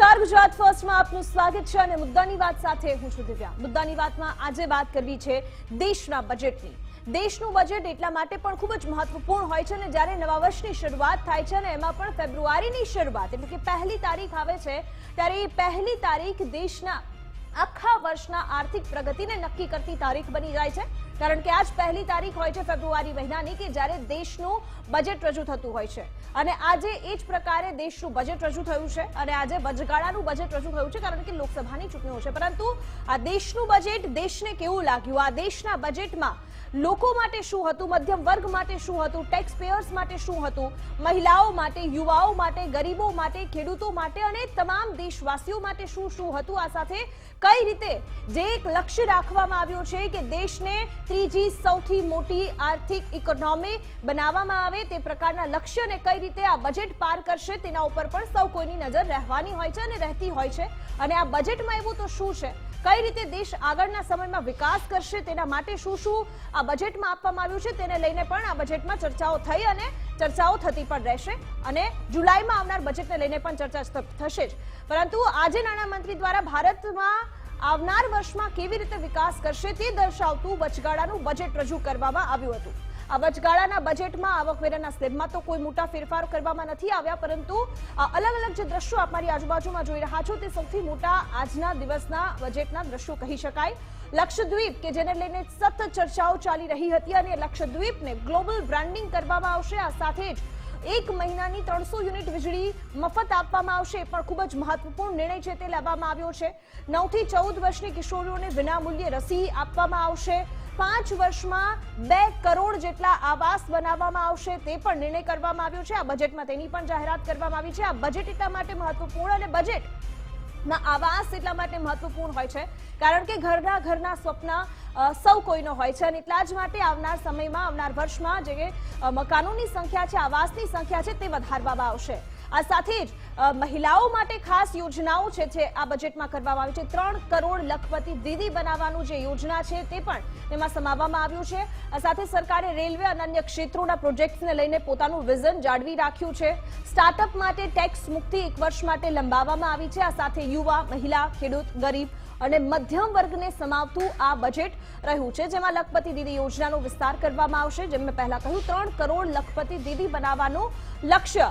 નમસ્કાર, ગુજરાત ફર્સ્ટમાં આપનું સ્વાગત છે અને મુદ્દાની વાત સાથે હું છું દિવ્યા. મુદ્દાની વાતમાં આજે વાત કરવી છે દેશના બજેટની દેશનું બજેટ એટલા માટે પણ ખૂબ જ મહત્વપૂર્ણ હોય છે અને જ્યારે નવા વર્ષની શરૂઆત થાય છે અને એમાં પણ ફેબ્રુઆરીની શરૂઆત, એટલે કે પહેલી તારીખ આવે છે, ત્યારે એ પહેલી તારીખ દેશના આખા વર્ષના આર્થિક પ્રગતિને નક્કી કરતી તારીખ બની જાય છે. કારણ કે આજ પહેલી તારીખ હોય છે ફેબ્રુઆરી મહિનાની કે જ્યારે દેશનું બજેટ રજૂ થતું હોય છે. અને આજે એ જ પ્રકારે દેશનું બજેટ રજૂ થયું છે અને આજે વચગાળાનું બજેટ રજૂ થયું છે કારણ કે લોકસભાની ચૂંટણીઓ છે. પરંતુ આ દેશનું બજેટ દેશને કેવું લાગ્યું? આ દેશના બજેટમાં લોકો માટે શું હતું? મધ્યમ વર્ગ માટે શું હતું? ટેક્સ પેયર્સ માટે શું હતું? મહિલાઓ માટે, યુવાઓ માટે, ગરીબો માટે, ખેડૂતો માટે અને તમામ દેશવાસીઓ માટે શું શું હતું? આ સાથે કઈ રીતે જે એક લક્ષ્ય રાખવામાં આવ્યું છે કે દેશને ત્રીજી સૌથી મોટી આર્થિક ઇકોનોમી બનાવવામાં આવે, તે પ્રકારના લક્ષ્યને કઈ રીતે આ બજેટ પાર કરશે, તેના ઉપર પણ સૌ કોઈની નજર રહેવાની હોય છે અને રહેતી હોય છે. અને આ બજેટમાં એવું તો શું છે? કઈ રીતે દેશ આગળના સમયમાં વિકાસ કરશે, તેના માટે શું શું આ બજેટમાં આપવામાં આવ્યું છે, તેને લઈને પણ આ બજેટમાં ચર્ચાઓ થઈ અને ચર્ચાઓ થતી પણ રહેશે અને જુલાઈમાં આવનાર બજેટને લઈને પણ ચર્ચા થશે જ. પરંતુ આજે નાણામંત્રી દ્વારા ભારતમાં આવનાર વર્ષમાં કેવી રીતે વિકાસ કરશે તે દર્શાવતું વચગાળાનું બજેટ રજૂ કરવામાં આવ્યું હતું. આ વચગાળાના બજેટમાં આવકવેરાના સ્લેબમાં તો કોઈ મોટા ફેરફાર કરવામાં નથી આવ્યા, પરંતુ અલગ અલગ જે દ્રશ્યો આપ મારી આજુબાજુમાં જોઈ રહ્યા છો, તે સૌથી મોટા આજના દિવસના બજેટના દ્રશ્યો કહી શકાય. લક્ષદ્વીપ, કે જેને લઈને સતત ચર્ચાઓ ચાલી રહી હતી અને લક્ષદ્વીપને ગ્લોબલ બ્રાન્ડિંગ કરવામાં આવશે, આ સાથે જ એક મહિનાની ત્રણસો યુનિટ વીજળી મફત આપવામાં આવશે પણ ખૂબ જ મહત્વપૂર્ણ નિર્ણય છે, તે લેવામાં આવ્યો છે. નવથી ચૌદ વર્ષની કિશોરીઓને વિનામૂલ્યે રસી આપવામાં આવશે. પાંચ વર્ષમાં બે કરોડ જેટલા આવાસ બનાવવામાં આવશે તે પણ નિર્ણય કરવામાં આવ્યો છે. આ બજેટમાં તેની પણ જાહેરાત કરવામાં આવી છે. આ બજેટ એટલા માટે મહત્વપૂર્ણ અને બજેટ આવાસ એટલા માટે મહત્વપૂર્ણ હોય છે. કારણ કે ઘરના ઘરના સ્વપ્ન સૌ કોઈનો હોય છે અને એટલા જ માટે આવનાર સમયમાં, આવનાર વર્ષમાં જે મકાનોની સંખ્યા છે, આવાસની સંખ્યા છે તે વધારવામાં આવશે. આ સાથે જ મહિલાઓ માટે ખાસ યોજનાઓ છે જે આ બજેટમાં કરવામાં આવી છે. ત્રણ કરોડ લખપતિ દીદી બનાવવાનું જે યોજના છે તે પણ તેમાં સમાવવામાં આવ્યું છે. સાથે સરકારે રેલવે અને અન્ય ક્ષેત્રોના પ્રોજેક્ટ્સને લઈને પોતાનું વિઝન જાળવી રાખ્યું છે. સ્ટાર્ટઅપ માટે ટેક્સ મુક્તિ એક વર્ષ માટે લંબાવવામાં આવી છે. આ સાથે યુવા, મહિલા, ખેડૂત, ગરીબ અને મધ્યમ વર્ગને સમાવતું આ બજેટ રહ્યું છે, જેમાં લખપતિ દીદી યોજનાનો વિસ્તાર કરવામાં આવશે, જેમ મેં પહેલા કહ્યું, ત્રણ કરોડ લખપતિ દીદી બનાવવાનું લક્ષ્ય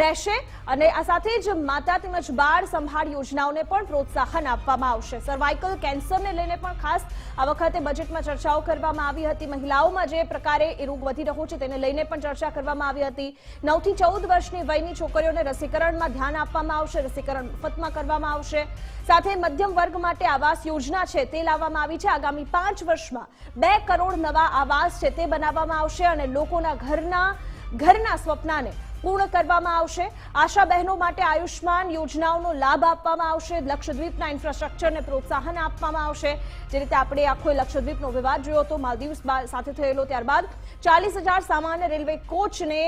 રહેશે. અને આ સાથે જ માતા તેમજ બાળ સંભાળ યોજનાઓને પણ પ્રોત્સાહન આપવામાં આવશે. સર્વાઇકલ કેન્સરને લઈને પણ ખાસ આ વખતે બજેટમાં ચર્ચાઓ કરવામાં આવી હતી. મહિલાઓમાં જે પ્રકારે એ રોગ વધી રહ્યો છે, તેને લઈને પણ ચર્ચા કરવામાં આવી હતી. નવથી ચૌદ વર્ષની વયની છોકરીઓને રસીકરણમાં ધ્યાન આપવામાં આવશે, રસીકરણ મફતમાં કરવામાં આવશે. સાથે મધ્યમ વર્ગ માટે આવાસ યોજના છે તે લાવવામાં આવી છે. આગામી પાંચ વર્ષમાં બે કરોડ નવા આવાસ છે તે બનાવવામાં આવશે અને લોકોના ઘરના ઘરના સ્વપ્નાને પૂર્ણ કરવામાં આવશે. આશા બહેનો માટે આયુષ્માન યોજનાઓનો લાભ આપવામાં આવશે. લક્ષદ્વીપના ઇન્ફ્રાસ્ટ્રક્ચરને પ્રોત્સાહન આપવામાં આવશે. જે રીતે આપણે આખો લક્ષદ્વીપનો વિવાદ જોયો હતો, માલદીવ્સ સાથે થયેલો ત્યારબાદ ચાલીસ હજાર સામાન્ય રેલવે કોચને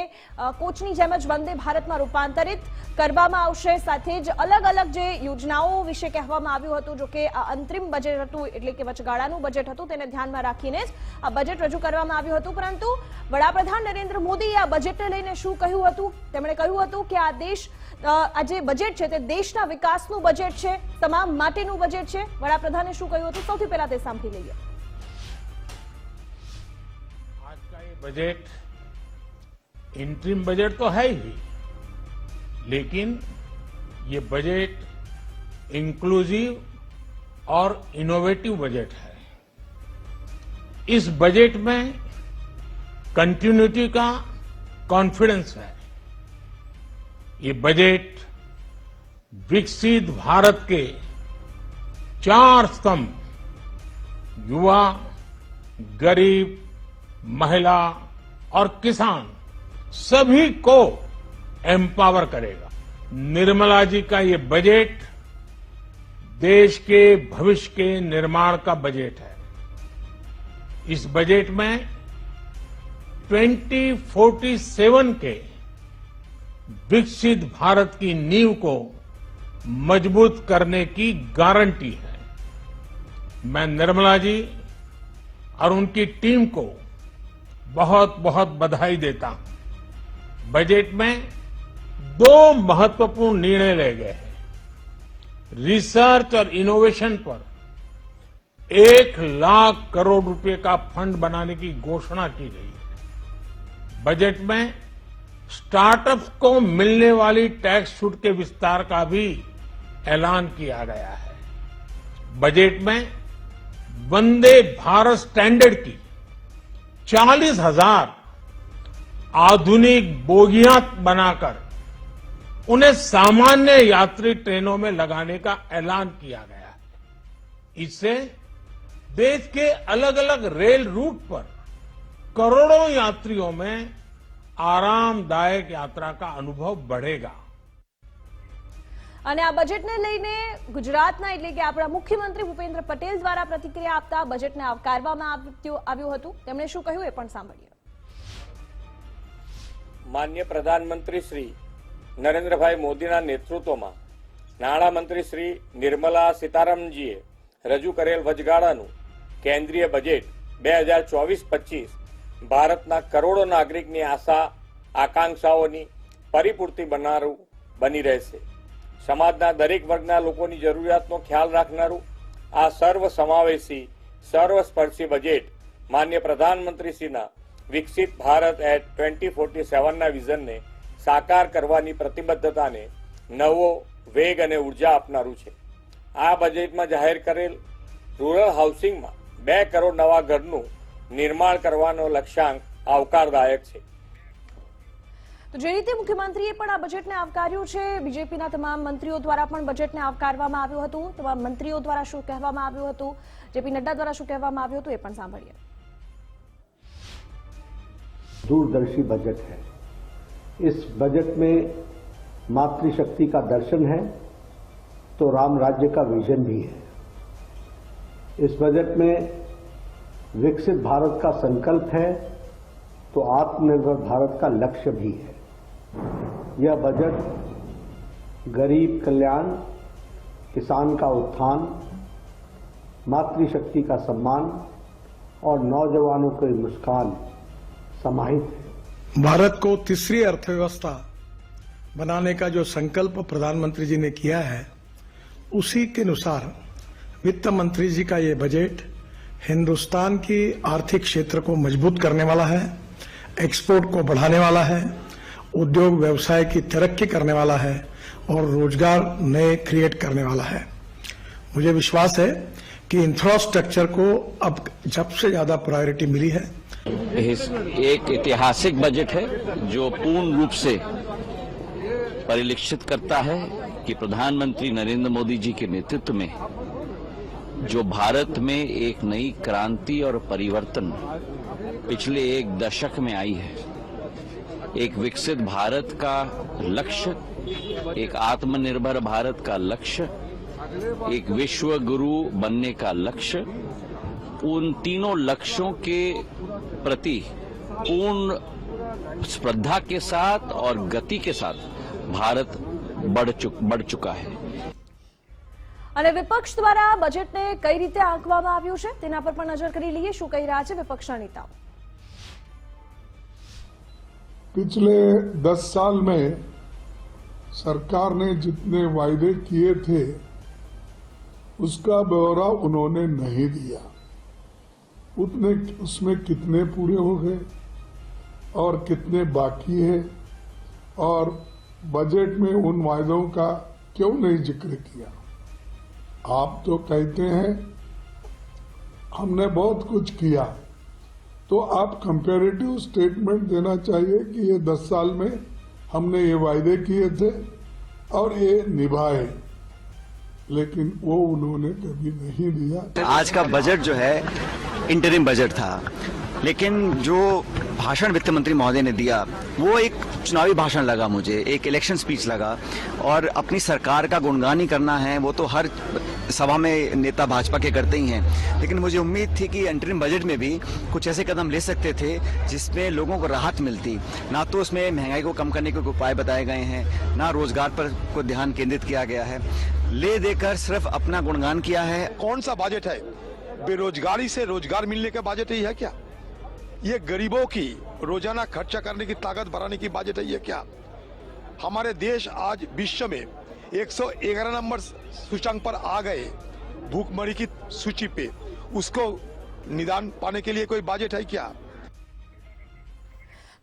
કોચની જેમ જ વંદે ભારતમાં રૂપાંતરિત કરવામાં આવશે. સાથે જ અલગ અલગ જે યોજનાઓ વિશે કહેવામાં આવ્યું હતું, જો કે આ અંતરિમ બજેટ હતું, એટલે કે વચગાળાનું બજેટ હતું, તેને ધ્યાનમાં રાખીને જ આ બજેટ રજૂ કરવામાં આવ્યું હતું. પરંતુ વડાપ્રધાન નરેન્દ્ર મોદીએ આ બજેટને લઈને શું કહ્યું હતું? તેમણે કહ્યું હતું કે આ દેશ અ, આ જે બજેટ છે તે દેશના વિકાસનું બજેટ છે તમામ માટેનું બજેટ છે વડાપ્રધાને શું કહ્યું હતું સૌથી પહેલા તે સાંભળી લઈએ आज का ये बजट इंटरिम बजट तो है ही लेकिन ये बजट इंक्लूसिव और इनोवेटिव बजट है इस बजट में कंटिन्यूटी का कॉन्फिडेंस है ये बजट विकसित भारत के चार स्तंभ, युवा, गरीब, महिला और किसान, सभी को एम्पावर करेगा। निर्मला जी का ये बजट देश के भविष्य के निर्माण का बजट है। इस बजट में 2047 के विकसित भारत की नींव को मज़बूत करने की गारंटी है। मैं निर्मला जी और उनकी टीम को बहुत बहुत बधाई देता हूँ। बजट में दो महत्वपूर्ण निर्णय ले गए हैं। रिसर्च और इनोवेशन पर एक लाख करोड़ रुपए का फंड बनाने की घोषणा की गई है। बजट में स्टार्टअप्स को मिलने वाली टैक्स छूट के विस्तार का भी ऐलान किया गया है। बजट में वंदे भारत स्टैंडर्ड की चालीस हज़ार आधुनिक बोगियाँ बनाकर उन्हें सामान्य यात्री ट्रेनों में लगाने का ऐलान किया गया है। इससे देश के अलग अलग रेल रूट पर करोड़ों यात्रियों में आरामदायक यात्रा का अनुभव बढ़ेगा અને આ બજેટને લઈને ગુજરાતના એટલે કે આપણા મુખ્યમંત્રી ભૂપેન્દ્ર પટેલ દ્વારા પ્રતિક્રિયા આપતા બજેટને આવકારવામાં આવ્યું આવ્યું હતું તેમણે શું કહ્યું એ પણ સાંભળીએ માન્ય પ્રધાનમંત્રી શ્રી નરેન્દ્રભાઈ મોદીના નેતૃત્વમાં નાણામંત્રી શ્રી નિર્મલા સીતારામનજીએ રજૂ કરેલ વચગાળાનું કેન્દ્રીય બજેટ બે હજાર ચોવીસ પચીસ ભારતના કરોડો નાગરિકની આશા, આકાંક્ષાઓની પરિપૂર્તિ બનારું, બની રહેશે. સમાજના દરેક વર્ગના લોકોની જરૂરિયાતનો ખ્યાલ રાખનારું આ સર્વ સમાવેશી સર્વસ્પર્શી બજેટ માન્ય પ્રધાનમંત્રીશ્રીના વિકસિત ભારત એટ ટ્વેન્ટી ફોર્ટી સેવનના વિઝનને સાકાર કરવાની પ્રતિબદ્ધતાને નવો વેગ અને ઊર્જા આપનારું છે. આ બજેટમાં જાહેર કરેલ રૂરલ હાઉસિંગમાં બે કરોડ નવા ઘરનું નિર્માણ કરવાનો લક્ષ્યાંક આવકારદાયક છે તો જે રીતે મુખ્યમંત્રીએ પણ આ બજેટને આવકાર્યું છે બીજેપીના તમામ મંત્રીઓ દ્વારા પણ બજેટને આવકારવામાં આવ્યું હતું તમામ મંત્રીઓ દ્વારા શું કહેવામાં આવ્યું હતું જેપી નડ્ડા દ્વારા શું કહેવામાં આવ્યું હતું એ પણ સાંભળીએ दूरदर्शी बजट है इस बजट में मातृशक्ति का दर्शन है तो राम राज्य का विजन भी है इस बजट में विकसित भारत का संकल्प है तो आत्मनिर्भर भारत का लक्ष्य भी है। यह बजट गरीब कल्याण, किसान का उत्थान, मातृशक्ति का सम्मान और नौजवानों की मुस्कान समाहित है। भारत को तीसरी अर्थव्यवस्था बनाने का जो संकल्प प्रधानमंत्री जी ने किया है, उसी के अनुसार वित्त मंत्री जी का ये बजट हिंदुस्तान की आर्थिक क्षेत्र को मज़बूत करने वाला है, एक्सपोर्ट को बढ़ाने वाला है, उद्योग व्यवसाय की तरक्की करने वाला है और रोज़गार नए क्रिएट करने वाला है। मुझे विश्वास है कि इंफ्रास्ट्रक्चर को अब जब से ज़्यादा प्रायोरिटी मिली है। एक ऐतिहासिक बजट है जो पूर्ण रूप से परिलक्षित करता है कि प्रधानमंत्री नरेंद्र मोदी जी के नेतृत्व में जो भारत में एक नई क्रांति और परिवर्तन पिछले एक दशक में आई है, एक विकसित भारत का लक्ष्य, एक आत्मनिर्भर भारत का लक्ष्य, एक विश्व गुरु बनने का लक्ष्य, उन तीनों लक्ष्यों के प्रति पूर्ण श्रद्धा के साथ और गति के साथ भारत बढ़ चुक, बढ़ चुका है। અને વિપક્ષ દ્વારા બજેટને કઈ રીતે આંકવામાં આવ્યું છે તેના પર પણ નજર કરી લઈએ શું કહી રહ્યા છે વિપક્ષના नेताओं पिछले दस साल में सरकार ने जितने वायदे किए थे उसका ब्यौरा उन्होंने नहीं दिया उतने उसमें कितने पूरे हो गए और कितने बाकी है और बजट में उन वायदों का क्यों नहीं जिक्र किया आप तो कहते हैं, हमने बहुत कुछ किया। तो आप कंपेरेटिव स्टेटमेंट देना चाहिए कि ये दस साल में हमने ये वायदे किए थे और ये निभाए। लेकिन वो उन्होंने कभी नहीं दिया। आज का बजट जो है इंटरिम बजट था। लेकिन जो भाषण वित्त मंत्री महोदय ने दिया, वो एक चुनावी भाषण लगा मुझे, एक इलेक्शन स्पीच लगा। और अपनी सरकार का गुणगान ही करना है, वो तो हर सभा में नेता भाजपा के करते ही हैं। लेकिन मुझे उम्मीद थी कि अंतरिम बजट में भी कुछ ऐसे कदम ले सकते थे जिसमें लोगों को राहत मिलती। ना तो उसमें महँगाई को कम करने के उपाय बताए गए हैं, ना रोज़गार पर को ध्यान केंद्रित किया गया है। ले देकर सिर्फ़ अपना गुणगान किया है। कौन सा बजट है? बेरोजगारी से रोज़गार मिलने का बजट ही है क्या? ये गरीबों की रोज़ाना खर्चा करने की ताकत बढ़ाने की बजट है ये क्या? हमारे देश आज विश्व में 111 नंबर सूचांक पर आ गए भूखमरी की सूची पे उसको निदान पाने के लिए कोई बजट है क्या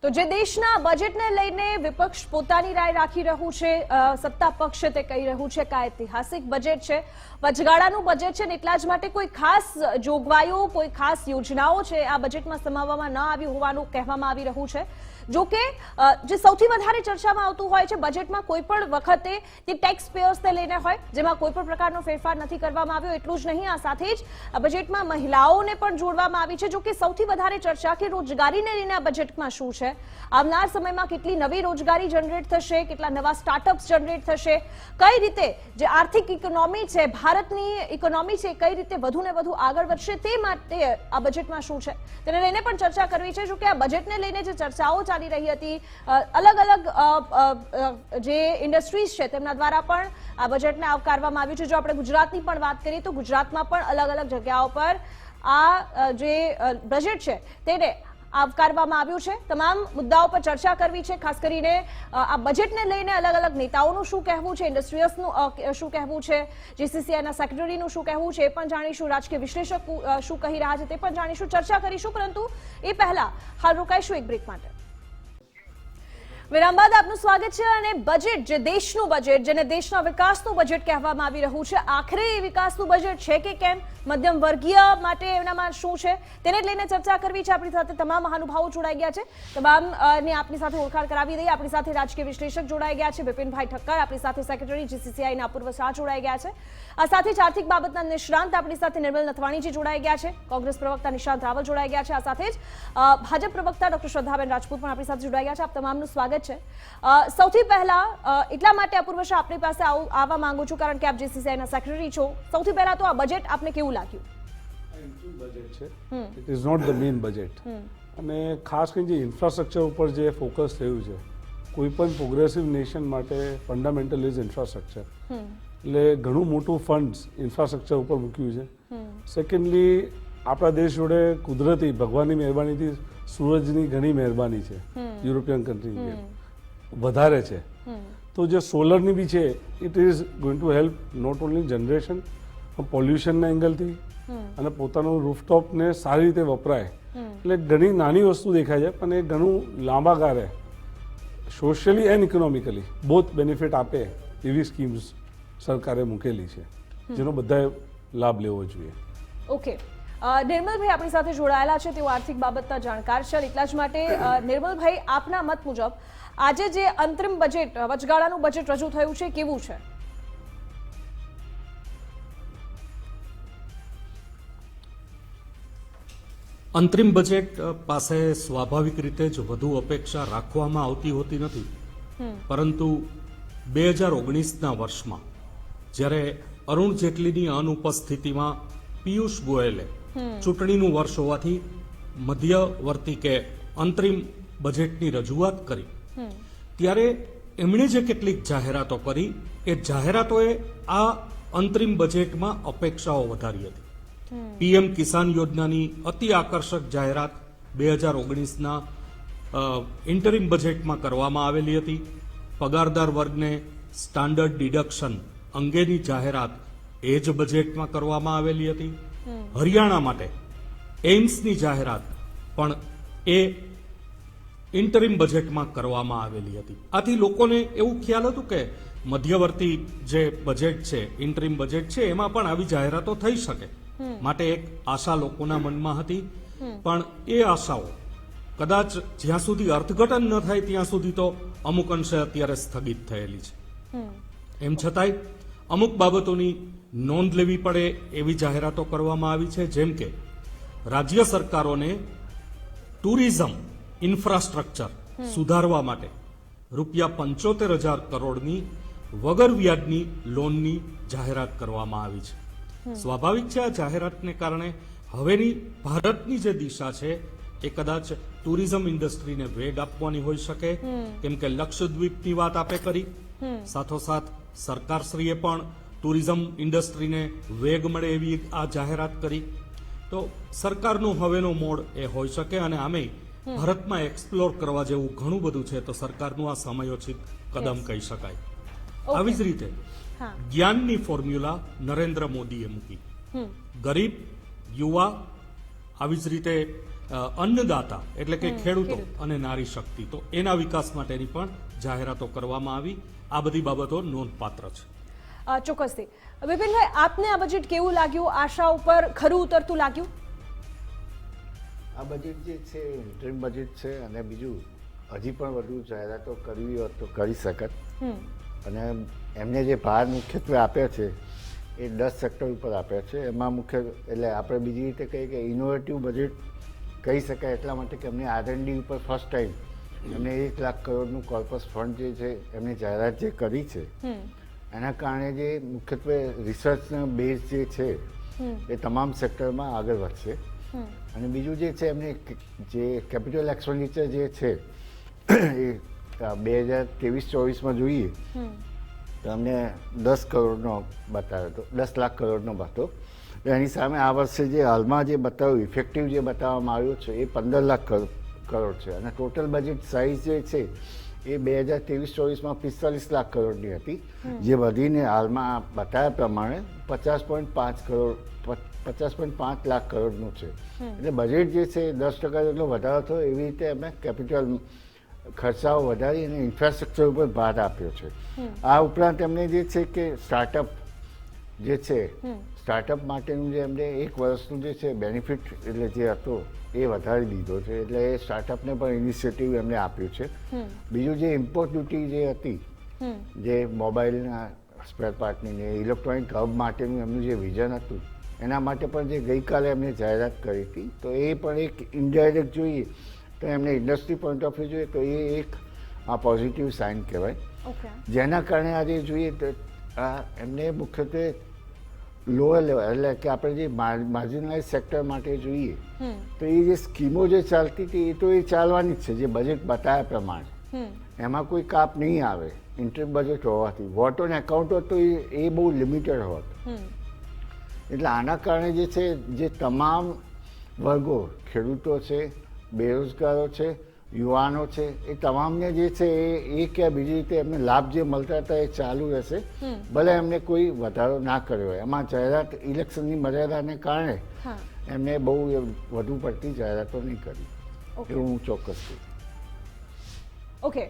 તો જે દેશના બજેટને લઈને વિપક્ષ પોતાની રાય રાખી રહ્યું છે અ, સત્તા પક્ષ તે કહી રહ્યું છે કે આ ઐતિહાસિક બજેટ છે વચગાળાનું બજેટ છે ને એટલા જ માટે કોઈ ખાસ જોગવાઈઓ કોઈ ખાસ યોજનાઓ છે આ બજેટમાં સમાવવામાં ન આવી હોવાનું કહેવામાં આવી રહ્યું છે જો કે અ, જે સૌથી વધારે ચર્ચામાં આવતું હોય છે બજેટમાં કોઈ પણ વખતે તે ટેક્સ પેયર્સને લઈને હોય જેમાં કોઈ પણ પ્રકારનો ફેરફાર નથી કરવામાં આવ્યો એટલું જ નહીં આ સાથે જ બજેટમાં મહિલાઓને પણ જોડવામાં આવી છે. જો કે સૌથી વધારે ચર્ચા કે રોજગારીને લઈને આ બજેટમાં શું છે? આવનાર સમયમાં કેટલી નવી રોજગારી જનરેટ થશે કેટલા નવા સ્ટાર્ટઅપ્સ જનરેટ થશે? કઈ રીતે જે આર્થિક ઇકોનોમી છે ભારતની ઇકોનોમી છે કઈ રીતે વધુ ને વધુ આગળ વધશે તે માટે આ બજેટમાં શું છે? તેને લઈને પણ ચર્ચા કરવી છે. જોકે આ બજેટને લઈને જે ચર્ચાઓ ચાલી રહી હતી. અલગ અલગ જે ઇન્ડસ્ટ્રીઝ છે તેમના દ્વારા પણ આ બજેટને આવકારવામાં આવ્યું છે. જો આપણે ગુજરાતની પણ વાત કરીએ તો ગુજરાતમાં પણ અલગ અલગ જગ્યાઓ પર આ જે બજેટ છે તેને આવકારવામાં આવ્યું છે. તમામ મુદ્દાઓ પર ચર્ચા કરવી છે, ખાસ કરીને આ બજેટને લઈને અલગ અલગ નેતાઓનું શું કહેવું છે, ઇન્ડસ્ટ્રીયલ્સનું શું કહેવું છે, જીસીસીઆઈના સેક્રેટરીનું શું કહેવું છે એ પણ જાણીશું, રાજકીય વિશ્લેષક શું કહી રહ્યા છે તે પણ જાણીશું, ચર્ચા કરીશું. પરંતુ એ પહેલા હાલ રોકાઈશું એક બ્રેક માટે. વિરામ બાદ આપનું સ્વાગત છે અને બજેટ જે દેશનું બજેટ જેને દેશના વિકાસનું બજેટ કહેવામાં આવી રહ્યું છે, આખરે એ વિકાસનું બજેટ છે કે કેમ? મધ્યમ વર્ગીય માટે એમનામાં શું છે? તેને લઈને ચર્ચા કરવી છે. આપણી સાથે તમામ મહાનુભાવો જોડાઈ ગયા છે. તમામ ને આપની સાથે ઓળખાણ કરાવી દઈએ. આપણી સાથે રાજકીય વિશ્લેષક જોડાઈ ગયા છે. બિપિનભાઈ ઠક્કર, આપણી સાથે સેક્રેટરી જીસીસીઆઈના પૂર્વ શાહ જોડાઈ ગયા છે. આ સાથે જ આર્થિક બાબતના નિષ્ણાંત આપણી સાથે નિર્મલ નથવાણીજી જોડાઈ ગયા છે. કોંગ્રેસ પ્રવક્તા નિશાંત રાવલ જોડાઈ ગયા છે. આ સાથે જ ભાજપ પ્રવક્તા ડોક્ટર શ્રદ્ધાબેન રાજપૂત પણ આપણી સાથે જોડાઈ ગયા છે. આપ તમામનું સ્વાગત છે. સૌથી પહેલા એટલા માટે અપૂર્વ શાહ આપણી પાસે આવું- આવવા માંગુ છું કારણ કે આપ જીસીસીઆઈના સેક્રેટરી છો. સૌથી પહેલા તો આ બજેટ આપને કેવું લાગ્યું? બજેટ છે? It is not the main budget. અને ખાસ કરીને જે ઇન્ફ્રાસ્ટ્રક્ચર ઉપર જે ફોકસ થયું છે કોઈ પણ પ્રોગ્રેસિવ નેશન માટે ફંડામેન્ટલ ઇઝ ઇન્ફ્રાસ્ટ્રક્ચર એટલે ઘણું મોટું ફંડ્સ ઇન્ફ્રાસ્ટ્રક્ચર ઉપર મૂક્યું છે. સેકન્ડલી આપણા દેશ જોડે કુદરતી ભગવાનની મહેરબાનીથી સૂરજની ઘણી મહેરબાની છે યુરોપિયન કન્ટ્રી વધારે છે. તો જે સોલરની બી છે it is going to help not only generation પોલ્યુશનના એંગલથી અને પોતાનું રૂફટોપને સારી રીતે વપરાય. એટલે ઘણી નાની વસ્તુ દેખાય છે પણ એ ઘણું લાંબા ગાળે socially and economically both benefit આપે એવી સ્કીમ્સ સરકારે મૂકેલી છે જેનો બધાએ લાભ લેવો જોઈએ. ઓકે નિર્મલભાઈ આપણી સાથે જોડાયેલા છે તેઓ આર્થિક બાબતના જાણકાર છે એટલા જ માટે નિર્મલભાઈ આપના મત મુજબ આજે જે અંતરિમ બજેટ વચગાળાનું બજેટ રજૂ થયું છે કેવું છે? અંતરિમ બજેટ પાસે સ્વાભાવિક રીતે જ વધુ અપેક્ષા રાખવામાં આવતી હોતી નથી. પરંતુ બે હજાર ઓગણીસના વર્ષમાં જ્યારે અરુણ જેટલીની અનુપસ્થિતિમાં પિયુષ ગોયલે ચૂંટણીનું વર્ષ હોવાથી મધ્યવર્તી કે અંતરિમ બજેટની રજૂઆત કરી. ત્યારે એમણે જે કેટલીક જાહેરાતો કરી, એ જાહેરાતોએ આ અંતરિમ બજેટમાં અપેક્ષાઓ વધારી હતી. પીએમ કિસાન યોજનાની અતિ આકર્ષક જાહેરાત બે હજાર ઓગણીસના ઇન્ટરિમ બજેટમાં કરવામાં આવેલી હતી. પગારદાર વર્ગને સ્ટાન્ડર્ડ ડિડક્શન અંગેની જાહેરાત એ જ બજેટમાં કરવામાં આવેલી હતી. હરિયાણા માટે એઇમ્સની જાહેરાત પણ એ ઇન્ટરિમ બજેટમાં કરવામાં આવેલી હતી. આથી લોકોને એવું ખ્યાલ હતું કે મધ્યવર્તી જે બજેટ છે ઇન્ટરિમ બજેટ છે એમાં પણ આવી જાહેરાતો થઈ શકે. માટે એક આશા લોકોના મનમાં હતી. પણ એ આશાઓ કદાચ જ્યાં સુધી અર્થઘટન ન થાય ત્યાં સુધી તો અમુક અંશે અત્યારે સ્થગિત થયેલી છે. એમ છતાંય અમુક બાબતોની નોંધ લેવી પડે એવી જાહેરાતો કરવામાં આવી છે જેમ કે રાજ્ય સરકારોને ટુરિઝમ ઇન્ફ્રાસ્ટ્રક્ચર સુધારવા માટે રૂપિયા પંચોતેર હજાર કરોડની વગર વ્યાજની લોનની જાહેરાત કરવામાં આવી છે. સ્વાભાવિક છે આ જાહેરાતને કારણે હવેની ભારતની જે દિશા છે એ કદાચ ટુરિઝમ ઇન્ડસ્ટ્રીને વેગ આપવાની હોઈ શકે. કેમ કે લક્ષદ્વીપની વાત આપે કરી. સાથોસાથ સરકારશ્રીએ પણ ટુરિઝમ ઇન્ડસ્ટ્રીને વેગ મળે એવી આ જાહેરાત કરી. તો સરકારનું હવેનો મોડ એ હોઈ શકે અને આમે ભારતમાં એક્સપ્લોર કરવા જેવું ઘણું બધું છે તો સરકારનું આ સમયોચિત કદમ કહી શકાય. આવી જ રીતે જ્ઞાનની ફોર્મ્યુલા નરેન્દ્ર મોદીએ મૂકી. ગરીબ યુવા આવી જ રીતે અન્નદાતા એટલે કે ખેડૂતો. અને નારી શક્તિ. તો એના વિકાસ માટેની પણ જાહેરાતો કરવામાં આવી. આ બધી બાબતો નોંધપાત્ર છે. ચોક્કસથી. વિપિનભાઈ આપને આ બજેટ કેવું લાગ્યું? આશા ઉપર ખરું ઉતરતું લાગ્યું? આ બજેટ જે છે ઇન્ટરિમ બજેટ છે અને બીજું હજી પણ વધુ જાહેરાતો કરવી હોત તો કરી શકત. અને એમને જે ભાર મુખ્યત્વે આપ્યો છે એ દસ સેક્ટર ઉપર આપ્યા છે. એમાં મુખ્ય એટલે આપણે બીજી રીતે કહીએ કે ઇનોવેટિવ બજેટ કહી શકાય એટલા માટે કે એમને આરએનડી ઉપર ફર્સ્ટ ટાઈમ એમને એક લાખ કરોડનું કોર્પસ ફંડ જે છે એમની જાહેરાત જે કરી છે હમ. એના કારણે જે મુખ્યત્વે રિસર્ચના બેઝ જે છે એ તમામ સેક્ટરમાં આગળ વધશે. અને બીજું જે છે એમને જે કેપિટલ એક્સપેન્ડિચર જે છે એ બે હજાર ત્રેવીસ ચોવીસમાં જોઈએ. તો અમને દસ કરોડનો બતાવ્યો હતો દસ લાખ કરોડનો હતો એની સામે આ વર્ષે જે હાલમાં જે બતાવ્યું ઇફેક્ટિવ જે બતાવવામાં આવ્યો છે એ પંદર લાખ કરોડ છે. અને ટોટલ બજેટ સાઇઝ જે છે એ બે હજાર ત્રેવીસ ચોવીસમાં પિસ્તાલીસ લાખ કરોડની હતી. જે વધીને હાલમાં બતાવ્યા પ્રમાણે પચાસ પોઈન્ટ પાંચ કરોડ પચાસ પોઈન્ટ પાંચ લાખ કરોડનું છે. એટલે બજેટ જે છે દસ ટકા જેટલો વધારો થયો એવી રીતે અમે કેપિટલ ખર્ચાઓ વધારી અને ઇન્ફ્રાસ્ટ્રક્ચર ઉપર ભાર આપ્યો છે. આ ઉપરાંત એમને જે છે કે સ્ટાર્ટઅપ જે છે સ્ટાર્ટઅપ માટેનું જે એમને એક વર્ષનું જે છે બેનિફિટ એટલે જે હતો એ વધારી દીધો છે. એટલે એ સ્ટાર્ટઅપને પણ ઇનિશિયેટિવ એમને આપ્યું છે. બીજું જે ઇમ્પોર્ટ ડ્યુટી જે હતી જે મોબાઈલના સ્પેર પાર્ટની ને ઇલેક્ટ્રોનિક હબ માટેનું એમનું જે વિઝન હતું એના માટે પણ જે ગઈકાલે એમને જાહેરાત કરી હતી તો એ પણ એક ઇનડાયરેક્ટ જોઈએ તો એમને ઇન્ડસ્ટ્રી પોઈન્ટ ઓફ વ્યૂ જોઈએ તો એ એક આ પોઝિટિવ સાઇન કહેવાય. જેના કારણે આજે જોઈએ તો આ એમને મુખ્યત્વે લોઅર લેવલ એટલે કે આપણે જે માર્જિનલાઇઝ સેક્ટર માટે જોઈએ તો એ જે સ્કીમો જે ચાલતી હતી એ તો એ ચાલવાની જ છે જે બજેટ બતાવ્યા પ્રમાણે. એમાં કોઈ કાપ નહીં આવે ઇન્ટરેસ્ટ બજેટ હોવાથી. વોટ ઓન એકાઉન્ટ હોત તો એ બહુ લિમિટેડ હોત. એટલે આના કારણે જે છે જે તમામ વર્ગો ખેડૂતો છે બેરોજગારો છે યુવાનો છે એ તમામને જે છે એ એક યા બીજી રીતે એમને લાભ જે મળતા હતા એ ચાલુ રહેશે. ભલે એમને કોઈ વધારો ના કર્યો હોય. એમાં જાહેરાત ઇલેક્શનની મર્યાદાને કારણે એમને બહુ વધુ પડતી જાહેરાતો નહીં કરી. એવું હું ચોક્કસ છું. ઓકે.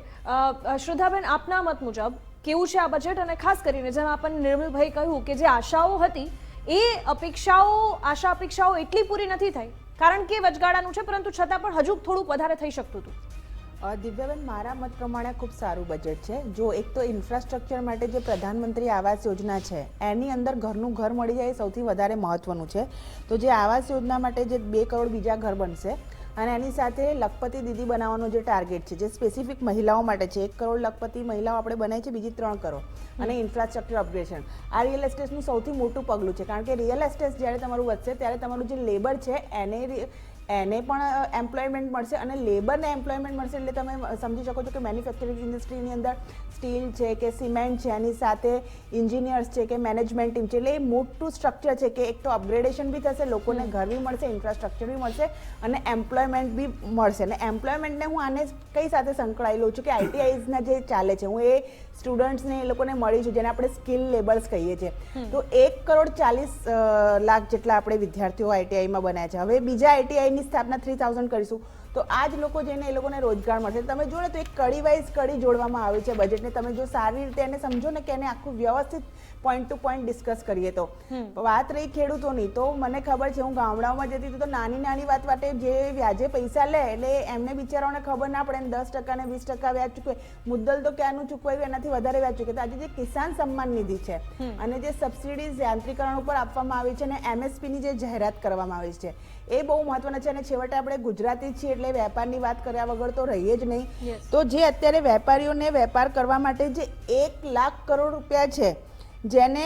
શ્રદ્ધાબેન આપના મત મુજબ કેવું છે આ બજેટ અને ખાસ કરીને જેમ આપણને નિર્મલભાઈ કહ્યું કે જે આશાઓ હતી એ અપેક્ષાઓ આશા અપેક્ષાઓ એટલી પૂરી નથી થઈ કારણ કે વચગાળાનું છે, પરંતુ છતાં પણ હજુ થોડુંક વધારે થઈ શકતું હતું. દિવ્યાબેન, મારા મત પ્રમાણે ખૂબ સારું બજેટ છે. જો એક તો ઇન્ફ્રાસ્ટ્રક્ચર માટે જે પ્રધાનમંત્રી આવાસ યોજના છે, એની અંદર ઘરનું ઘર મળી જાય સૌથી વધારે મહત્વનું છે. તો જે આવાસ યોજના માટે જે બે કરોડ બીજા ઘર બનશે અને એની સાથે લખપતિ દીદી બનાવવાનો જે ટાર્ગેટ છે જે સ્પેસિફિક મહિલાઓ માટે છે એક કરોડ લખપતિ મહિલાઓ આપણે બનાવી છે બીજી ત્રણ કરોડ. અને ઇન્ફ્રાસ્ટ્રક્ચર અપગ્રેડેશન આ રિયલ એસ્ટેટનું સૌથી મોટું પગલું છે કારણ કે રિયલ એસ્ટેટ જ્યારે તમારું વધશે ત્યારે તમારું જે લેબર છે એને એને પણ એમ્પ્લોયમેન્ટ મળશે અને લેબરને એમ્પ્લોયમેન્ટ મળશે એટલે તમે સમજી શકો છો કે મેન્યુફેક્ચરિંગ ઇન્ડસ્ટ્રીની અંદર સ્ટીલ છે કે સિમેન્ટ છે એની સાથે ઇન્જિનિયર્સ છે કે મેનેજમેન્ટ ટીમ છે એટલે એ મોટું સ્ટ્રક્ચર છે કે એક તો અપગ્રેડેશન બી થશે લોકોને ઘર બી મળશે ઇન્ફ્રાસ્ટ્રક્ચર બી મળશે અને એમ્પ્લોયમેન્ટ બી મળશે. અને એમ્પ્લોયમેન્ટને હું આને કઈ સાથે સંકળાયેલું છું કે આઈટીઆઈઝના જે ચાલે છે હું એ સ્ટુડન્ટ્સને એ લોકોને મળી છે જેને આપણે સ્કિલ લેબર્સ કહીએ છીએ. તો એક કરોડ ચાલીસ લાખ જેટલા આપણે વિદ્યાર્થીઓ આઈટીઆઈમાં બનાવ્યા છે. હવે બીજા આઈટીઆઈની સ્થાપના થ્રી થાઉઝન્ડ કરીશું. તો આ જ લોકો જેને એ લોકોને રોજગાર મળશે. તમે જો ને તો એક કડી વાઇઝ કડી જોડવામાં આવે છે બજેટને. તમે જો સારી રીતે એને સમજો ને કે એને આખું વ્યવસ્થિત પોઈન્ટ ટુ પોઈન્ટ ડિસ્કસ કરીએ તો. વાત રહી ખેડૂતોની તો મને ખબર છે હું ગામડાઓમાં જતી હતી તો નાની નાની વાત માટે જે વ્યાજે પૈસા લે એટલે એમને બિચારાઓને ખબર ના પડે દસ ટકા ને વીસ ટકા વ્યાજ ચૂકવે. મુદ્દલ તો ક્યાંનું ચૂકવાયું એનાથી વધારે વ્યાજ ચૂકે તો આજે જે કિસાન સન્માન નિધિ છે અને જે સબસિડીઝ યાંત્રિકરણ ઉપર આપવામાં આવી છે અને એમએસપીની જે જાહેરાત કરવામાં આવી છે એ બહુ મહત્વના છે. અને છેવટે આપણે ગુજરાતી છીએ એટલે વેપારની વાત કર્યા વગર તો રહીએ જ નહીં. તો જે અત્યારે વેપારીઓને વેપાર કરવા માટે જે એક લાખ કરોડ રૂપિયા છે જેને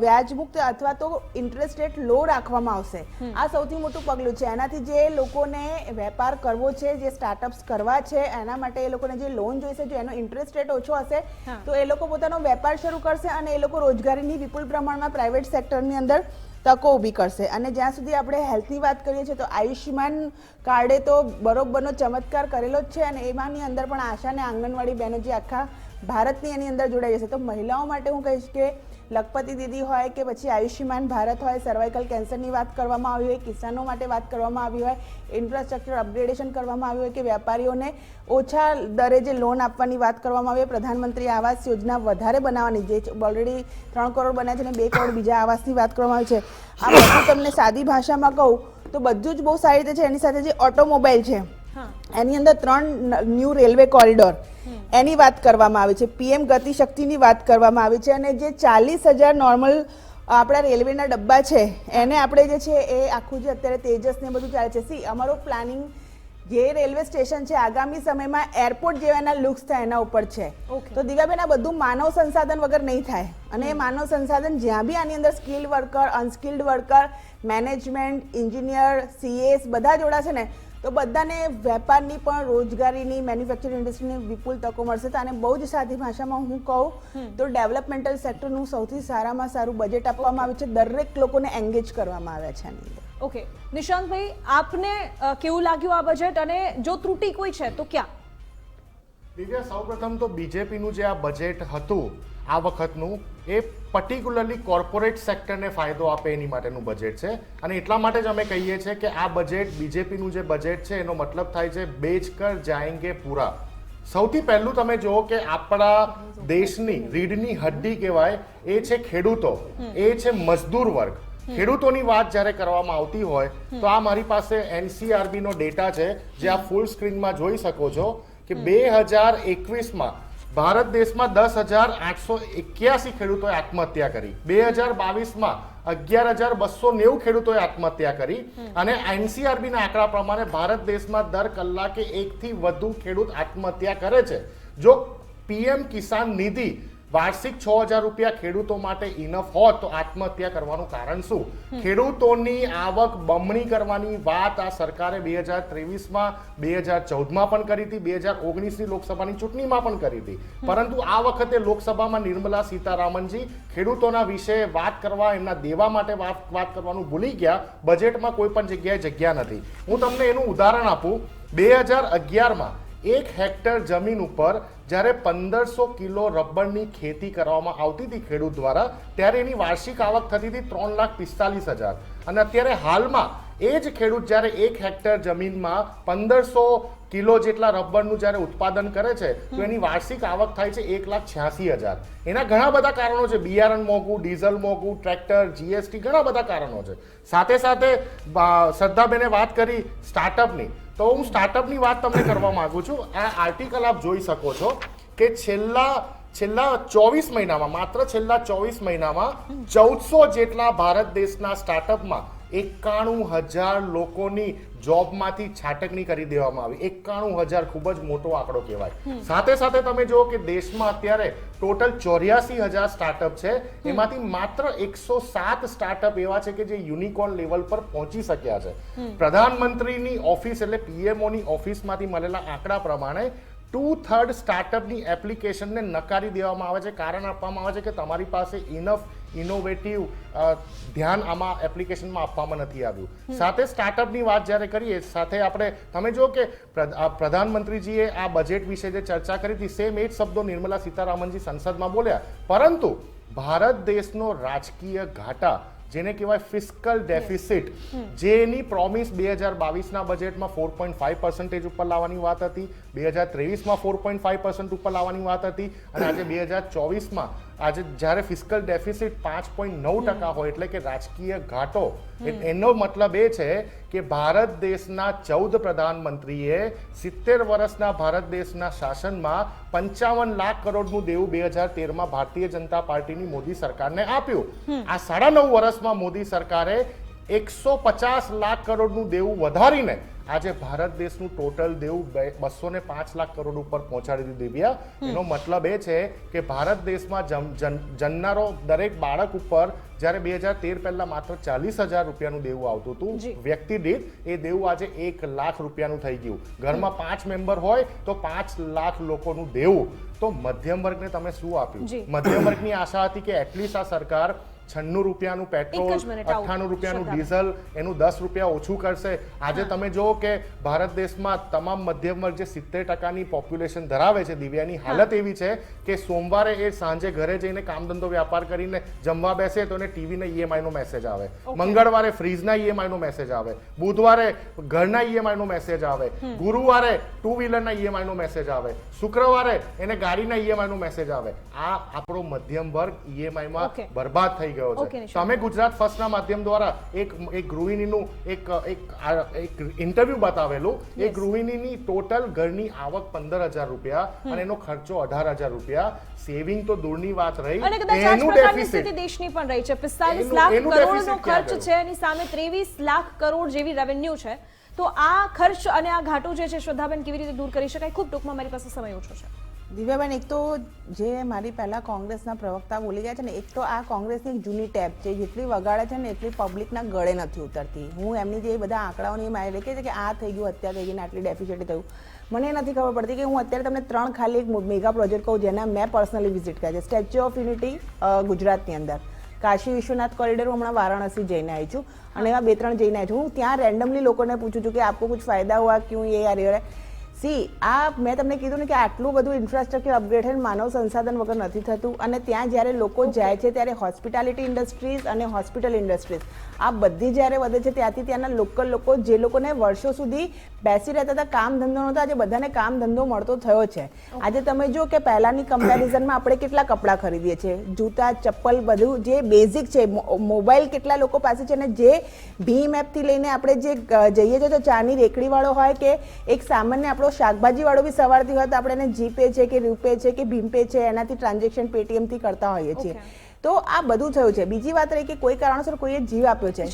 વ્યાજમુક્ત અથવા તો ઇન્ટરેસ્ટ રેટ લો રાખવામાં આવશે. આ સૌથી મોટું પગલું છે. એનાથી જે લોકોને વેપાર કરવો છે જે સ્ટાર્ટઅપ્સ કરવા છે એના માટે એ લોકોને જે લોન જોઈશે જો એનો ઇન્ટરેસ્ટ રેટ ઓછો હશે તો એ લોકો પોતાનો વેપાર શરૂ કરશે અને એ લોકો રોજગારીની વિપુલ પ્રમાણમાં પ્રાઇવેટ સેક્ટરની અંદર તકો ઊભી કરશે. અને જ્યાં સુધી આપણે હેલ્થની વાત કરીએ છીએ તો આયુષ્યમાન કાર્ડે તો બરોબરનો ચમત્કાર કરેલો જ છે અને એમાંની અંદર પણ આશા અને આંગણવાડી બહેનો જે આખા ભારતની એની અંદર જોડાઈ જશે. તો મહિલાઓ માટે હું કહીશ કે લખપતિ દીદી હોય કે પછી આયુષ્યમાન ભારત હોય સર્વાઇકલ કેન્સરની વાત કરવામાં આવી હોય, કિસાનો માટે વાત કરવામાં આવી હોય ઇન્ફ્રાસ્ટ્રક્ચર અપગ્રેડેશન કરવામાં આવ્યું હોય કે વેપારીઓને ઓછા દરે જે લોન આપવાની વાત કરવામાં આવી હોય, પ્રધાનમંત્રી આવાસ યોજના વધારે બનાવવાની જે ઓલરેડી ત્રણ કરોડ બન્યા છે અને બે કરોડ બીજા આવાસની વાત કરવામાં આવી છે. આ બધું તમને સાદી ભાષામાં કહું તો બધું જ બહુ સારી રીતે છે, એની સાથે જે ઓટોમોબાઈલ છે એની અંદર ત્રણ ન્યૂ રેલવે કોરિડોર. એની વાત કરવામાં આવી છે. પીએમ ગતિ શક્તિની વાત કરવામાં આવી છે અને જે ચાલીસ હજાર નોર્મલ આપણા રેલવેના ડબ્બા છે એને આપણે જે છે એ આખું જે અત્યારે તેજસ ને બધું ચાલે છે. સી અમારું પ્લાનિંગ જે રેલવે સ્ટેશન છે આગામી સમયમાં એરપોર્ટ જેવાના લુક્સ થાય એના ઉપર છે. તો દિવ્યાબેન આ બધું માનવ સંસાધન વગર નહીં થાય. અને એ માનવ સંસાધન જ્યાં બી આની અંદર skill worker unskilled worker management engineer CS બધા જોડાશે ને તો બધાને વેપારની પણ રોજગારીની મેન્યુફેક્ચરિંગ ઇન્ડસ્ટ્રીની વિપુલ તકો મળશે. તો આને બહુ જ સાદી ભાષામાં હું કહું તો ડેવલપમેન્ટલ સેક્ટરનું સૌથી સારામાં સારું બજેટ આપવામાં આવ્યું છે. દરેક લોકોને એન્ગેજ કરવામાં આવ્યા છે આની અંદર. ઓકે નિશાંતભાઈ આપને કેવું લાગ્યું આ બજેટ અને જો ત્રુટિ કોઈ છે તો ક્યાં? દિવ્યા સૌપ્રથમ તો બીજેપીનું જે આ બજેટ હતું આ વખતનું એ પર્ટિક્યુલરલી કોર્પોરેટ સેક્ટરને ફાયદો આપે એની માટેનું બજેટ છે. અને એટલા માટે જ અમે કહીએ છીએ કે આ બજેટ બીજેપીનું જે બજેટ છે, એનો મતલબ થાય છે બેચ કર જાયેંગે પૂરા. સૌથી પહેલું તમે જુઓ કે આપણા દેશની રીઢની હડ્ડી કહેવાય, એ છે ખેડૂતો. એ છે મજદૂર વર્ગ. ખેડૂતોની વાત જ્યારે કરવામાં આવતી હોય, તો આ મારી પાસે એનસીઆરબી નો ડેટા છે, જે આ ફૂલ સ્ક્રીનમાં જોઈ શકો છો કે બે હજાર એકવીસમાં ભારત દેશમાં દસ હજાર આઠસો એક્યાસી ખેડૂતોએ આત્મહત્યા કરી. બે હજાર બાવીસમાં અગિયાર હજાર બસો નેવું ખેડૂતોએ આત્મહત્યા કરી અને એનસીઆરબી ના આંકડા પ્રમાણે ભારત દેશમાં દર કલાકે એકથી વધુ ખેડૂત આત્મહત્યા કરે છે. જો પીએમ કિસાન નિધિ વાર્ષિક છ હજાર રૂપિયા ખેડૂતો માટે ઇનફ હોત તો આત્મહત્યા કરવાનું કારણ શું? ખેડૂતોની આવક બમણી કરવાની વાત આ સરકારે બે હજાર ત્રેવીસમાં, બે હજાર ચૌદમાં પણ કરી હતી, બે હજાર ઓગણીસની લોકસભાની ચૂંટણીમાં પણ કરી હતી. પરંતુ આ વખતે લોકસભામાં નિર્મલા સીતારામનજી ખેડૂતોના વિશે વાત કરવા, એમના દેવા માટે વાત વાત કરવાનું ભૂલી ગયા. બજેટમાં કોઈ પણ જગ્યાએ જગ્યા નથી. હું તમને એનું ઉદાહરણ આપું. બે હજાર અગિયારમાં એક હેક્ટર જમીન ઉપર જ્યારે પંદરસો કિલો રબરની ખેતી કરવામાં આવતી હતી ખેડૂત દ્વારા, ત્યારે એની વાર્ષિક આવક થતી હતી ત્રણ લાખ પિસ્તાલીસ હજાર. અને અત્યારે હાલમાં એ જ ખેડૂત જ્યારે એક હેક્ટર જમીનમાં પંદરસો કિલો જેટલા રબરનું જ્યારે ઉત્પાદન કરે છે, તો એની વાર્ષિક આવક થાય છે એક લાખ છ્યાસી હજાર. એના ઘણા બધા કારણો છે. બિયારણ મોંઘું, ડીઝલ મોંઘું, ટ્રેક્ટર જીએસટી ઘણા બધા કારણો છે. સાથે સાથે શ્રદ્ધાબેને વાત કરી સ્ટાર્ટઅપની તો હું સ્ટાર્ટઅપની વાત તમને કરવા માંગુ છું. આ આર્ટિકલ આપ જોઈ શકો છો કે છેલ્લા છેલ્લા ચોવીસ મહિનામાં, માત્ર છેલ્લા ચોવીસ મહિનામાં ચૌદસો જેટલા ભારત દેશના સ્ટાર્ટઅપમાં એકાણું હજાર લોકોની જોબમાંથી છાટકણી કરી દેવામાં આવી. એકાણું હજાર ખૂબ જ મોટો આંકડો કહેવાય. સાથે સાથે તમે જુઓ કે દેશમાં અત્યારે ટોટલ ચોર્યાસી હજાર સ્ટાર્ટઅપ છે. એમાંથી માત્ર એકસો સાત સ્ટાર્ટઅપ એવા છે કે જે યુનિકોર્ન લેવલ પર પહોંચી શક્યા છે. પ્રધાનમંત્રીની ઓફિસ એટલે પીએમઓની ઓફિસમાંથી મળેલા આંકડા પ્રમાણે ટુ થર્ડ સ્ટાર્ટઅપની એપ્લિકેશનને નકારી દેવામાં આવે છે. કારણ આપવામાં આવે છે કે તમારી પાસે ઇનફ ઇનોવેટિવ ધ્યાન આમાં એપ્લિકેશનમાં આપવામાં નથી આવ્યું. સાથે સ્ટાર્ટઅપની વાત જ્યારે કરીએ સાથે આપણે તમે જો કે પ્રધ- પ્રધાનમંત્રીજીએ આ બજેટ વિશે જે ચર્ચા કરી હતી સેમ એ જ શબ્દો નિર્મલા સીતારામનજી સંસદમાં બોલ્યા. પરંતુ ભારત દેશનો રાજકીય ઘાટા જેને કહેવાય ફિસ્કલ ડેફિસિટ જેની પ્રોમિસ બે હજાર બાવીસના બજેટમાં ફોર પોઈન્ટ ફાઈવ પર્સન્ટેજ ઉપર લાવવાની વાત હતી બે હજાર ત્રેવીસમાં ફોર પોઈન્ટ ફાઈવ પર્સન્ટ ઉપર લાવવાની વાત હતી અને આજે બે હજાર ચોવીસમાં આજે જ્યારે ફિસ્કલ ડેફિસિટ પાંચ પોઈન્ટ નવ ટકા હોય એટલે કે રાજકીય ઘાટો એનો મતલબ એ છે કે ભારત દેશના ચૌદ પ્રધાનમંત્રીએ સિત્તેર વર્ષના ભારત દેશના શાસનમાં પંચાવન લાખ કરોડનું દેવું બે હજાર તેરમાં ભારતીય જનતા પાર્ટીની મોદી સરકારને આપ્યું. આ સાડા નવ વર્ષમાં મોદી સરકારે એકસો પચાસ લાખ કરોડનું દેવું વધારીને આજે ભારત દેશનું ટોટલ દેવું બસો ને પાંચ લાખ કરોડ ઉપર પહોંચાડી દીધું દિવ્યા. એનો મતલબ એ છે કે ભારત દેશમાં જન્નારો દરેક બાળક ઉપર જ્યારે બે હજાર તેર પહેલા માત્ર ચાલીસ હજાર રૂપિયાનું દેવું આવતું હતું વ્યક્તિ દીઠ એ દેવું આજે એક લાખ રૂપિયાનું થઈ ગયું. ઘરમાં પાંચ મેમ્બર હોય તો પાંચ લાખ લોકોનું દેવું. તો મધ્યમ વર્ગને તમે શું આપ્યું? મધ્યમ વર્ગની આશા હતી કે એટલીસ્ટ આ સરકાર છન્નું રૂપિયાનું પેટ્રોલ. અઠ્ઠાણું રૂપિયાનું ડીઝલ એનું દસ રૂપિયા ઓછું કરશે. આજે તમે જુઓ કે ભારત દેશમાં તમામ મધ્યમ વર્ગ જે સિત્તેર ટકાની પોપ્યુલેશન ધરાવે છે દિવ્યાની હાલત એવી છે કે સોમવારે એ સાંજે ઘરે જઈને કામ ધંધો વ્યાપાર કરીને જમવા બેસે તો એને ટીવીના ઈએમઆઈનો મેસેજ આવે. મંગળવારે ફ્રીજના ઈએમઆઈ નો મેસેજ આવે. બુધવારે ઘરના ઈએમઆઈ નો મેસેજ આવે ગુરુવારે ટુ વ્હીલરના ઈએમઆઈ નો મેસેજ આવે. શુક્રવારે એને ગાડીના ઈએમઆઈ નો મેસેજ આવે. આ આપણો મધ્યમ વર્ગ ઈએમઆઈ માં બરબાદ થઈ ગયો છે. નિશાંત. તમે ગુજરાત ફર્સ્ટના માધ્યમ દ્વારા એક એક ગૃહિણીનું એક એક એક ઇન્ટરવ્યુ બતાવેલું. એ. ગૃહિણીની ટોટલ ઘરની આવક પંદર હજાર રૂપિયા અને એનો ખર્ચો અઢાર હજાર રૂપિયા. સેવિંગ તો દૂરની વાત રહી. એનું ડેફિસિટ દેશની પણ રહી છે. પિસ્તાલીસ લાખ કરોડનો ખર્ચ છે એની સામે ત્રેવીસ લાખ કરોડ જેવી રેવન્યુ છે. તો આ ખર્ચ અને આ ઘાટો જે છે શ્રદ્ધાબેન કેવી રીતે દૂર કરી શકાય? ખૂબ ટૂંકમાં મારી પાસે સમય ઓછો છે. દિવ્યાબેન, એક તો જે મારી પહેલાં કોંગ્રેસના પ્રવક્તા બોલી ગયા છે ને, એક તો આ કોંગ્રેસની એક જૂની ટેપ છે, જેટલી વગાડે છે ને, એટલી પબ્લિકના ગળે નથી ઉતરતી. હું એમની જે બધા આંકડાઓની માહિતી લખી છે કે આ થઈ ગયું, અત્યારે થઈ ગયું આટલી ડેફિશિયટ થયું. મને નથી ખબર પડતી કે હું અત્યારે તમને ત્રણ ખાલી એક મેગા પ્રોજેક્ટ કહું, જેના મેં પર્સનલી વિઝિટ કર્યા છે. સ્ટેચ્યુ ઓફ યુનિટી ગુજરાતની અંદર. કાશી વિશ્વનાથ કોરિડોર હમણાં વારાણસી જઈને આવી છું. અને એવા બે ત્રણ જઈને આવી છું. હું ત્યાં રેન્ડમલી લોકોને પૂછું છું કે આપકો કુછ ફાયદા હુઆ, ક્યું એ આ રહ્યો સી આ મેં તમને કીધું ને કે આટલું બધું ઇન્ફ્રાસ્ટ્રક્ચર અપગ્રેડેડ માનવ સંસાધન વગર નથી થતું અને ત્યાં જ્યારે લોકો જાય છે ત્યારે હોસ્પિટાલિટી ઇન્ડસ્ટ્રીઝ અને હોસ્પિટલ ઇન્ડસ્ટ્રીઝ આ બધી જ્યારે વધે છે ત્યાંથી ત્યાંના લોકલ લોકો જે લોકોને વર્ષો સુધી બેસી રહેતા હતા કામ ધંધો નહોતો આજે બધાને કામ ધંધો મળતો થયો છે. આજે તમે જો કે પહેલાંની કમ્પેરિઝનમાં આપણે કેટલા કપડાં ખરીદીએ છીએ જૂતા ચપ્પલ બધું જે બેઝિક છે મોબાઈલ કેટલા લોકો પાસે છે અને જે ભીમ એપથી લઈને આપણે જે જઈએ છીએ તો ચાની રેકડીવાળો હોય કે એક સામાન્ય આપણો શાકભાજી વાળો બી સવારથી હોય તો આપણે એને જીપે છે કે રૂપે છે કે ભીમપે છે એનાથી ટ્રાન્ઝેક્શન પેટીએમથી કરતા હોઈએ છીએ. તો આ બધું થયું છે. બીજી વાત રહી કે કોઈ કારણસર કોઈએ જીવ આપ્યો છે.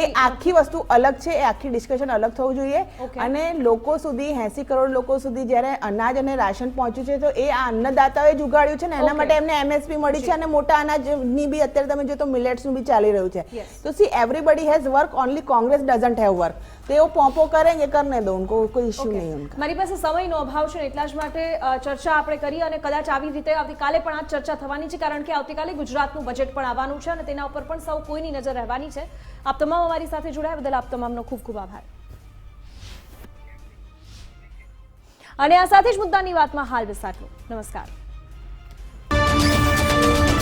એ આખી વસ્તુ અલગ છે એ આખી ડિસ્કશન અલગ થવું જોઈએ. અને લોકો સુધી એસી કરોડ લોકો સુધી જ્યારે અનાજ અને રાશન પહોંચ્યું છે તો એ આ અન્નદાતાઓએ જ ઉગાડ્યું છે ને એના માટે એમને એમએસપી મળી છે અને મોટા અનાજની બી અત્યારે તમે જો તો મિલેટ્સનું બી ચાલી રહ્યું છે. તો see everybody has work only Congress doesn't have work તેઓ પોંપો કરેંગે કરને દો ઉनको કોઈ ઇશ્યુ નહીં ઉનકા. મારી પાસે સમયનો અભાવ છે એટલા જ માટે ચર્ચા આપણે કરી અને કદાચ આવી રીતે આવતીકાલે પણ આ ચર્ચા થવાની છે કારણ કે આવતીકાલે ગુજરાતનું બજેટ પણ આવવાનું છે અને તેના ઉપર પણ સૌ કોઈની નજર રહેવાની છે. આપ તમામ અમારી સાથે જોડાયા બદલ આપ તમામનો ખૂબ ખૂબ આભાર. અને આ સાથે જ મુદ્દાની વાતમાં હાલ વિસ્તારનું નમસ્કાર.